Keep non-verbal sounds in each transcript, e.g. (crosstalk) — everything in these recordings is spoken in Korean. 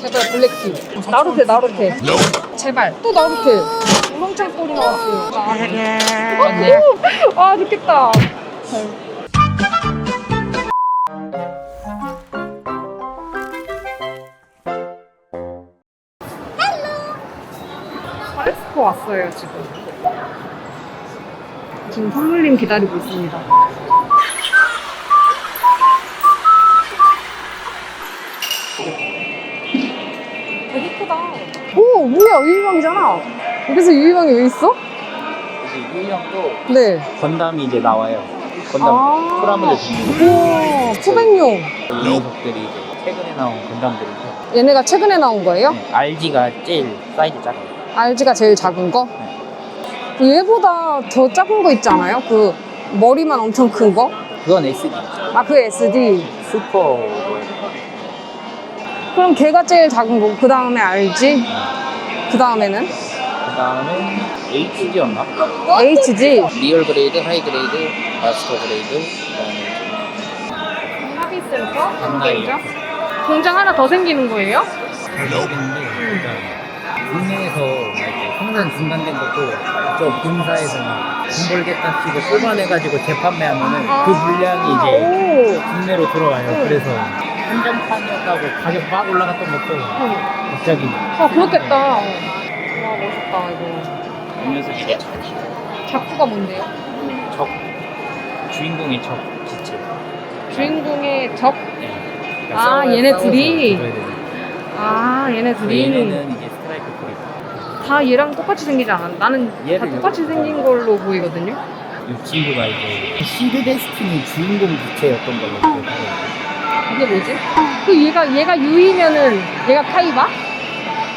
제발 블랙티. 나루테 나루테. 제발 또 나루테. 우렁찬 꼴이 나왔어요. 아, 아 좋겠다. 파레스코 왔어요 지금. 지금 선물님 기다리고 있습니다. 오, 뭐야, 유희왕이잖아. 여기서 유희왕이 왜 있어? 이제 유형도 네. 건담이 이제 나와요. 건담 아. 프라모델 우와, 소백용. 이 녀석들이 이제 최근에 나온 건담들이고 얘네가 최근에 나온 거예요? 네, RG가 제일 사이즈 작아요. RG가 제일 작은 거? 얘보다 더 작은 거 있지 않아요? 그 머리만 엄청 큰 거? 그건 SD. 아, 그 SD. 슈퍼 그럼 걔가 제일 작은 거고, 그 다음에 RG? 그 다음에는? 그 다음에 HG였나? HG. 리얼 그레이드, 하이 그레이드, 마스터 그레이드, 그 다음에 합의센터? 한나이. 공장 하나 더 생기는 거예요? 그런데 국내에서 막 이렇게 생산 중단된 것도 저 본사에서 돈 벌겠다 치고 뽑아내가지고 재판매하면은 그 물량이 이제 오. 국내로 들어와요. 응. 그래서 한정판이었다고 가격 막 올라갔던 것도 갑자기 아, 그렇겠다. 와, 멋있다, 이거. 이 녀석이 이제 작두가 뭔데요? 적 주인공의 적 기체. 주인공의 적? 네. 아, 싸워야- 얘네 싸워서 둘이? 되는. 아, 얘네 둘이. 얘네는 이제 스트라이크 프리. 다 얘랑 똑같이 생기지 않아? 나는 다 얘를 똑같이 여기 생긴 걸로 보이거든요? 이 친구가 이제 시드 데스티니 주인공 기체였던 걸로 기억해요. 이게 뭐지? 그 얘가, 얘가 유이면은 얘가 카이바?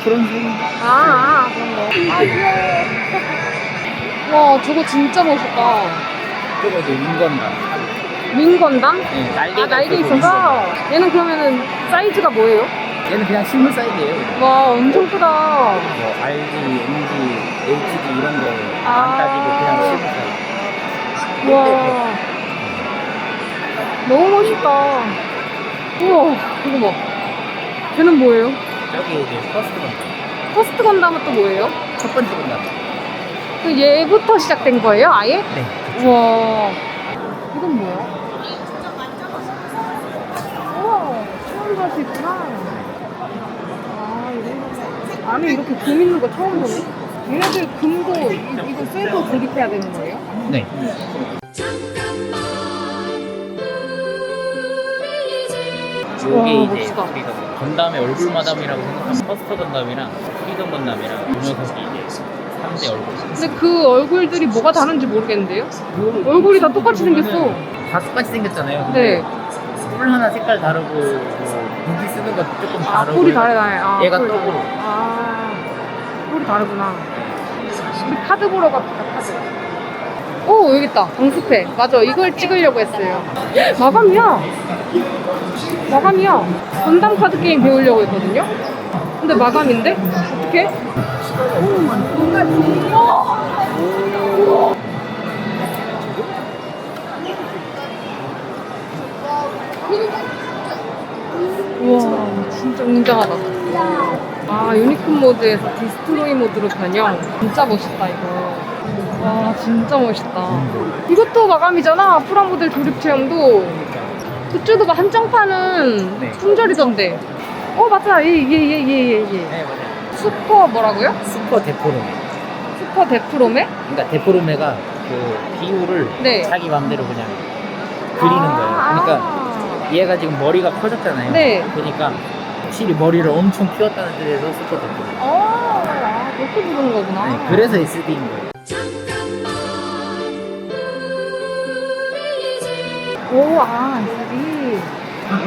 그런 생 아, 아 그런 거. 아, 귀여워. 와, 저거 진짜 멋있다. 그거 이제 윙건다. 윙건담? 네, 날개 아, 날개 있어서? 얘는 그러면은 사이즈가 뭐예요? 얘는 그냥 실물 사이즈예요. 와, 엄청 크다. 뭐 RG, MG, HG 이런 거 안 아. 따지고 그냥 실물 사이즈. 와. 너무 멋있다. 우와, 이거 봐. 걔는 뭐예요? 저기 이제 퍼스트 건담. 퍼스트 건담은 또 뭐예요? 첫 번째 건담. 그 얘부터 시작된 거예요, 아예? 네. 우와. 이건 뭐야? 우와, 처음 사시구나. 아, 이거. 안에 이렇게 금 있는 거 처음 보네. 얘네들 금도 이- 이거 쇠도 조립해야 되는 거예요? 네. 와, 요게 이제 멋지다. 우리가 건담의 얼굴 마담이라고 생각하면 퍼스트 건담이랑 피던 건담이랑 이 녀석이 이제 3대 얼굴. 근데 그 얼굴들이 뭐가 다른지 모르겠는데요? 얼굴이 다 똑같이 생겼어. 다 똑같이 생겼잖아요. 네. 뿔 하나 색깔 다르고 뭐 무기 쓰는 것도 조금 아, 다르고. 뿔이 다르네. 아, 얘가 뿔. 또 아, 뿔이 다르구나. 우리 카드 보러 갑시다, 카드. 오, 여기 있다. 방수패. 맞아. 이걸 찍으려고 했어요. 마감이야. 마감이야. 건담 카드 게임 배우려고 했거든요. 근데 마감인데? 어떡해? 우와, 진짜 웅장하다. 아, 유니콘 모드에서 디스트로이 모드로 변형. 진짜 멋있다, 이거. 와, 진짜 멋있다. 이것도 마감이잖아. 프라모델 조립 체험도. 그쪽도 막 한정판은 네. 품절이던데. 어, 맞다. 얘, 얘, 얘, 얘. 네, 맞아요. 슈퍼 뭐라고요? 슈퍼 데포르메. 슈퍼 데프로메? 그러니까 데포르메가 그 비율을 네. 자기 맘대로 그냥 그리는 거예요. 그러니까 아, 얘가 지금 머리가 커졌잖아요. 네. 그러니까 확실히 머리를 엄청 키웠다는 뜻에서 슈퍼 데포르메. 아, 아, 그렇게 부르는 거구나. 네, 그래서 SD인 거예요. 오, 아, 이슬이.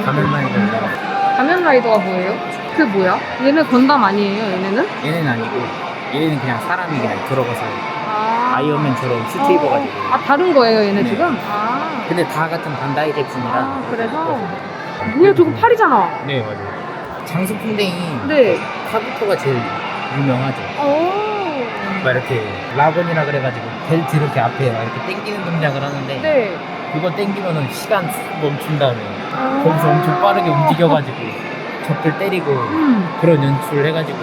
가면만이 걸려. 가면 라이더가 뭐예요? 그게 뭐야? 얘는 건담 아니에요, 얘네는? 얘는 아니고 얘는 그냥 사람이 그냥 들어가서 아. 아이언맨처럼 슈트 입어가지고. 아, 다른 거예요, 얘네 네. 지금? 아. 근데 다 같은 반다이 제품이라. 아, 그래서? 뭐야, 저거 팔이잖아. 네 맞아요. 장수풍뎅이 네. 카부토가 제일 유명하죠. 오. 막 이렇게 라건이라 그래가지고 벨트 이렇게 앞에 막 이렇게 당기는 동작을 하는데 네. 그거 당기면은 시간 멈춘 다음에 아. 거기서 엄청 빠르게 움직여가지고 적들 때리고 음. 그런 연출 해가지고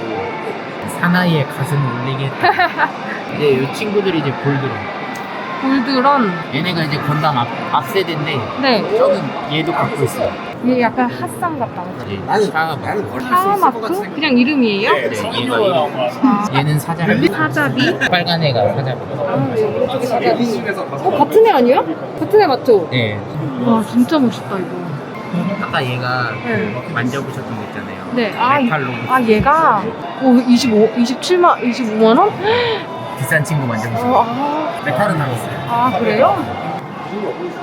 사나이의 가슴을 울리게 했다. (laughs) 이제 이 친구들이 이제 볼드론. 골드런. 얘네가 이제 건담 앞, 앞세대인데 네. 저는 얘도 갖고 있어요. 얘 약간 핫상 같다. 이제 샤아마크. 하마크? 그냥 이름이에요? 네, 얘가 이름. 얘는 사자비. 사자비? 빨간 애가 사자비. 아, 네. 오른쪽에 사자비. 어, 같은 애 아니에요? 같은 애 맞죠? 네. 와, 진짜 멋있다, 이거. 아까 얘가 네. 만져보셨던 거 있잖아요. 네. 아, 이- 메탈로 아 얘가 오, 25, 27만, 25만 원? 비싼 친구 만져보셨어요. 어, 아, 메탈은 나왔어요. 아 그래요?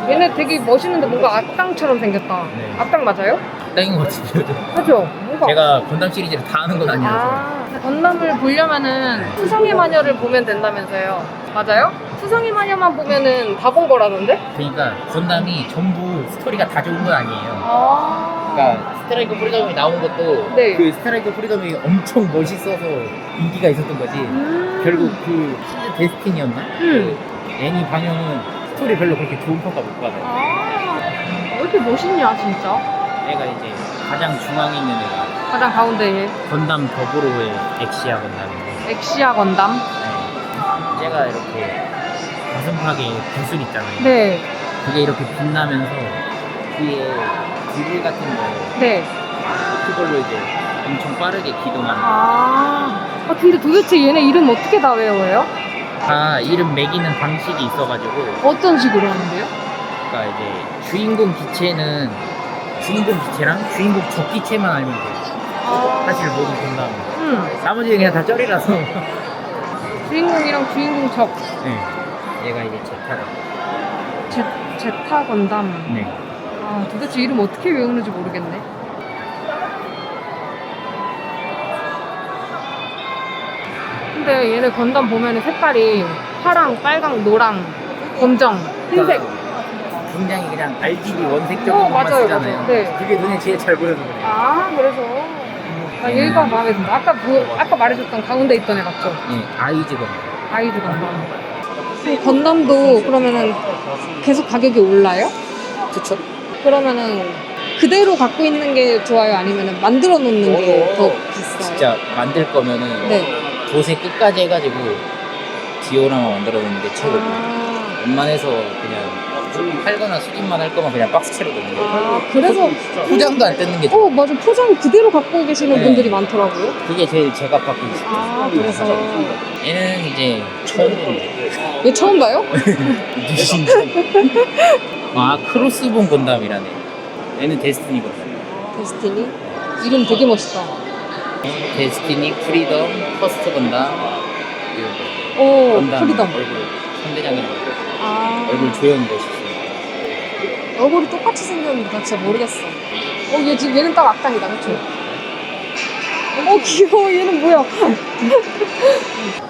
얘네 되게 멋있는데 뭔가 악당처럼 생겼다. 네. 악당 맞아요? 딱인 것 같은데. 그죠? 뭔가. 제가 건담 시리즈를 다 하는 건 아니라서. 아, 건담을 보려면은 수성의 마녀를 보면 된다면서요. 맞아요? 수성의 마녀만 보면은 다 본 거라던데? 그러니까 건담이 전부 스토리가 다 좋은 건 아니에요. 아. 그러니까 스트라이크 프리덤이 나온 것도 네. 그 스트라이크 프리덤이 엄청 멋있어서 인기가 있었던 거지. 음. 결국 그 시즈 데스티니였나? 음. 그 애니 방영은 스토리 별로 그렇게 좋은 평가 못 받아요. 아. 왜 이렇게 멋있냐, 진짜? 얘가 이제 가장 중앙에 있는 애가 가장 가운데 얘. 건담 더불어의 엑시아 건담인데 엑시아 건담. 네. 얘가 이렇게 가슴팍에 구슬 있잖아요. 네. 그게 이렇게 빛나면서 뒤에 드릴 같은 거 네. 그걸로 이제 엄청 빠르게 기동하는 아. 아, 근데 도대체 얘네 이름 어떻게 다 외워요? 다 이름 매기는 방식이 있어가지고 어떤 식으로 하는데요? 그러니까 이제 주인공 기체는 주인공 기체랑 주인공 적 기체만 알면 돼요 아. 사실 모든 건담은 음. 나머지는 그냥 다 쩔이라서 주인공이랑 주인공 적. 네. 얘가 이제 제타다 제, 제타 건담. 네. 아, 도대체 이름 어떻게 외우는지 모르겠네. 근데 얘네 건담 보면은 색깔이 파랑, 빨강, 노랑, 검정, 흰색. 굉장히 그냥 RGB 원색적인 어, 것만 맞아요, 쓰잖아요 맞아요. 네. 그게 눈에 제일 잘 보여서 그래요 아, 그래서. 아, 얘가 마음에 든다. 아까 그, 아까 말해줬던 가운데 있던 애 맞죠? 예, 아이즈 건담 아이즈 건담. 그 건담도 그러면은 계속 가격이 올라요? 그쵸? 그러면은 그대로 갖고 있는 게 좋아요? 아니면은 만들어 놓는 게 더 비싸요? 진짜 만들 거면은 네. 도세 끝까지 해가지고 디오라마 만들어 놓는 게 최고고 아, 웬만해서 그냥 팔거나 수집만 할 거면 그냥 박스채로 넣는 거 아, 그래서 포장도 안 뜯는 게 좋아 어 맞아 포장 그대로 갖고 계시는 네. 분들이 많더라고요. 그게 제일 제가 받고 있어요 아 그래서 얘는 이제 처음 얘 처음 봐요? (laughs) (laughs) 뉴신지 아 크로스본 건담이라네 얘는 데스티니 건담 데스티니 이름 되게 멋있다. 데스티니 프리덤 퍼스트 건담 이런 거오 건담 프리덤. 얼굴 선대장이랑 아 얼굴 조형이 멋있어요 얼굴이 똑같이 생겼는데 나 진짜 모르겠어. 어 얘 지금 얘는 딱 악당이다 그쵸? 어 귀여워 얘는 뭐야? (laughs)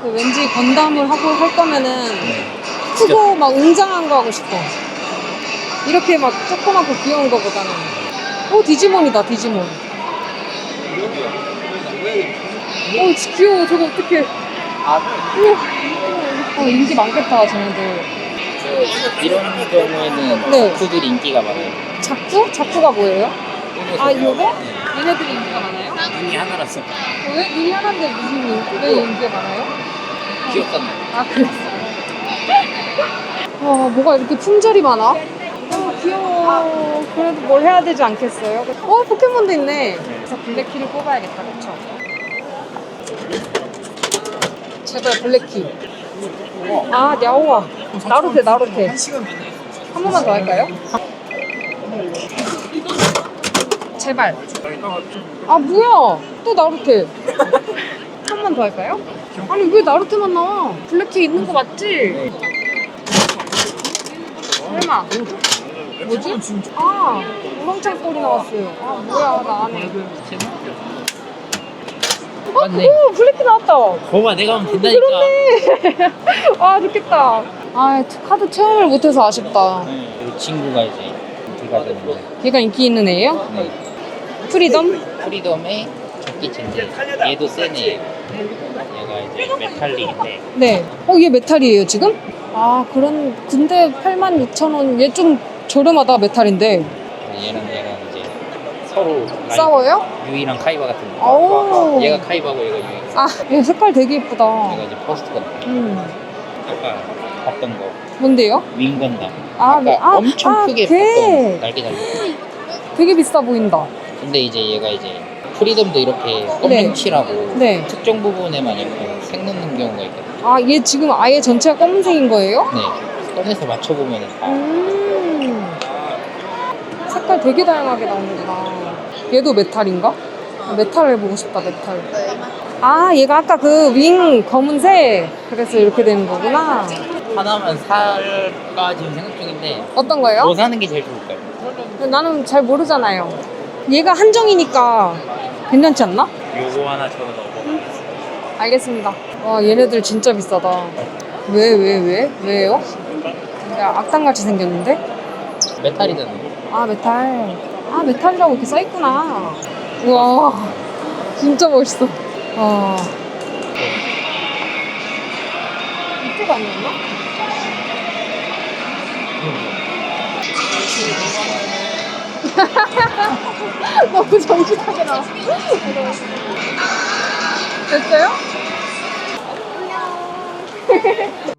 그 왠지 건담을 하고 할 거면은 크고 막 웅장한 거 하고 싶어. 이렇게 막 조그맣고 귀여운 거보다는. 오 디지몬이다 디지몬. 오 지- 귀여워 저거 어떡해. 어, 인기 많겠다 쟤네들. 이런 경우에는 네. 덕후들이 인기가 많아요 자쿠? 자쿠가 뭐예요? 아 요거? 얘네들이 인기가 많아요? 눈이 하나라서 왜? 눈이 하나인데 무슨 인기, 왜 인기가 많아요? 귀엽잖아요 아 그랬어. (laughs) 와 뭐가 이렇게 품절이 많아? 귀여워. 그래도 뭘 해야 되지 않겠어요? 어 포켓몬도 있네. 그래서 블랙키를 뽑아야겠다, 그쵸? 제발 블랙키. 아 야오와. 나루테 나루테. 한 번만 더 할까요? 제발. 아 뭐야? 또 나루테. 한 번 더 할까요? 아니 왜 나루테만 나와? 블랙키 있는 거 맞지? 설마 뭐지? 아 우렁찬 꼴이 나왔어요 아 뭐야 나 안해 어? 맞네. 오 블랙키 나왔다 거봐 내가 하면 된다니까 그렇네 (laughs) 아 좋겠다 아 카드 체험을 못해서 아쉽다 이 친구가 이제 인기가 되는 거 얘가 인기 있는 애예요? 네. 프리덤? 프리덤의 적기체인데 얘도 세네 얘가 이제 메탈릭인데 네 어 얘 메탈이에요 지금? 아 그런 근데 86,000원 얘 좀 저렴하다 메탈인데 얘랑 얘랑 이제 서로 라인. 싸워요? 유이랑 카이바 같은 거. 오. 얘가 카이바고 얘가 유이. 아, 얘 색깔 되게 예쁘다. 얘가 이제 퍼스트거든. 음. 아까 봤던 거 뭔데요? 윙건담. 아, 아까 네. 아, 엄청 아, 크게 걔. 봤던 날개 달린. 되게 비싸 보인다. 근데 이제 얘가 이제 프리덤도 이렇게 네. 검정 칠하고 네. 특정 부분에만 이렇게 색 넣는 경우가 있거든. 아, 얘 지금 아예 전체가 검은색인 거예요? 네. 꺼내서 맞춰보면 다 음. 색깔 되게 다양하게 나오는구나. 얘도 메탈인가? 아, 메탈 해보고 싶다, 메탈. 아, 얘가 아까 그 윙 검은색. 그래서 이렇게 되는 거구나. 하나만 살까 지금 생각 중인데 어떤 거예요? 뭐 사는 게 제일 좋을까요? 나는 잘 모르잖아요. 얘가 한정이니까 괜찮지 않나? 요거 하나 저는 넣어. 알겠습니다. 와, 얘네들 진짜 비싸다. 왜, 왜, 왜? 왜요? 야, 악당같이 생겼는데? 메탈이잖아. 아, 메탈. 아, 메탈이라고 이렇게 써있구나. 우와, 진짜 멋있어. 와. 이쪽 아니었나? 너무 정직하게 나왔어. 됐어요? (laughs)